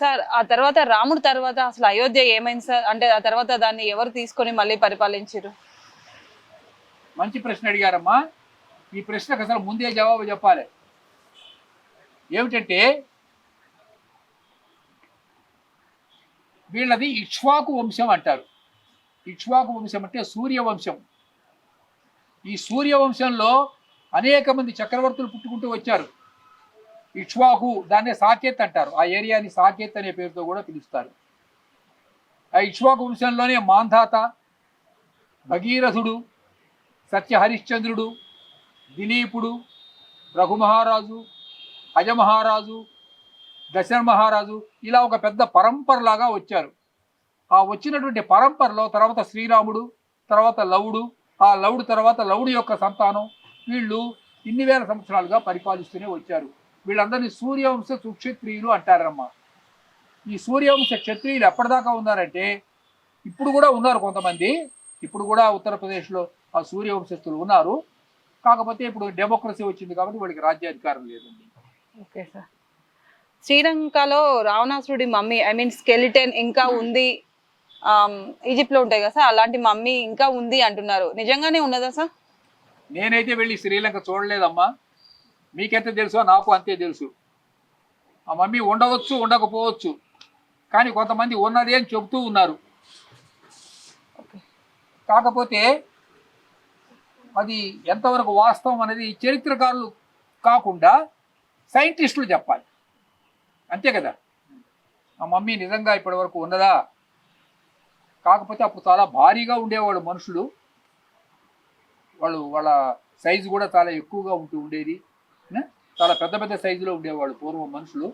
Sir ఆ తర్వాత రాముడు తర్వాత అసలు అయోధ్య ఏమైంది సార్? అంటే ఆ తర్వాత దాన్ని ఎవరు తీసుకొని మళ్ళీ పరిపాలించారు మంచి ప్రశ్న అడిగారమ్మా. ఈ ప్రశ్నకు అసలు ముందే జవాబు చెప్పాలి. ఏమిటంటే వీళ్ళది ఇక్ష్వాకు వంశం అంటారు. ఇక్ష్వాకు వంశం అంటే సూర్యవంశం. ఈ సూర్యవంశంలో అనేక మంది చక్రవర్తులు పుట్టుకుంటూ వచ్చారు. ఇక్ష్వాకు దాన్నే సాకేత్ అంటారు. ఆ ఏరియాని సాకేత్ అనే పేరుతో కూడా పిలుస్తారు. ఆ ఇక్ష్వాకు వంశంలోనే మాంధాత భగీరథుడు సత్య హరిశ్చంద్రుడు దిలీపుడు రఘుమహారాజు అజమహారాజు దశరథ మహారాజు ఇలా ఒక పెద్ద పరంపరలాగా వచ్చారు. ఆ వచ్చినటువంటి పరంపరలో తర్వాత శ్రీరాముడు తర్వాత లవుడు ఆ లవుడు తర్వాత లవుడు యొక్క సంతానం వీళ్ళు ఇన్ని వేల సంవత్సరాలుగా పరిపాలిస్తూనే వచ్చారు. వీళ్ళందరినీ సూర్యవంశ సుక్షత్రియులు అంటారమ్మా. ఈ సూర్యవంశ క్షత్రియులు ఎప్పటిదాకా ఉన్నారంటే ఇప్పుడు కూడా ఉన్నారు కొంతమంది. ఇప్పుడు కూడా ఉత్తరప్రదేశ్లో ఆ సూర్యవంశస్థులు ఉన్నారు. కాకపోతే ఇప్పుడు డెమోక్రసీ వచ్చింది కాబట్టి వాళ్ళకి రాజ్యాధికారం లేదండి. Okay sir. శ్రీలంకలో రావణాసురుడి మమ్మీ ఐ మీన్ స్కెలిటన్ ఇంకా ఉంది. ఆమ్, ఈజిప్ట్లో ఉంటాయి కదా సార్ అలాంటి మమ్మీ ఇంకా ఉంది అంటున్నారు. నిజంగానే ఉన్నదా సార్? నేనైతే వెళ్ళి శ్రీలంక చూడలేదమ్మా. మీకెంత తెలుసో నాకు అంతే తెలుసు. ఆ మమ్మీ ఉండవచ్చు ఉండకపోవచ్చు. కానీ కొంతమంది ఉన్నది అని చెబుతూ ఉన్నారు. కాకపోతే అది ఎంతవరకు వాస్తవం అనేది చరిత్రకారులు కాకుండా సైంటిస్టులు చెప్పాలి. అంతే కదా? ఆ మమ్మీ నిజంగా ఇప్పటి వరకు ఉన్నదా? కాకపోతే అప్పుడు చాలా భారీగా ఉండేవాళ్ళు మనుషులు. వాళ్ళు వాళ్ళ సైజు కూడా చాలా ఎక్కువగా ఉంటూ ఉండేది? చాలా పెద్ద పెద్ద సైజులో ఉండేవాళ్ళు పూర్వం మనుషులు.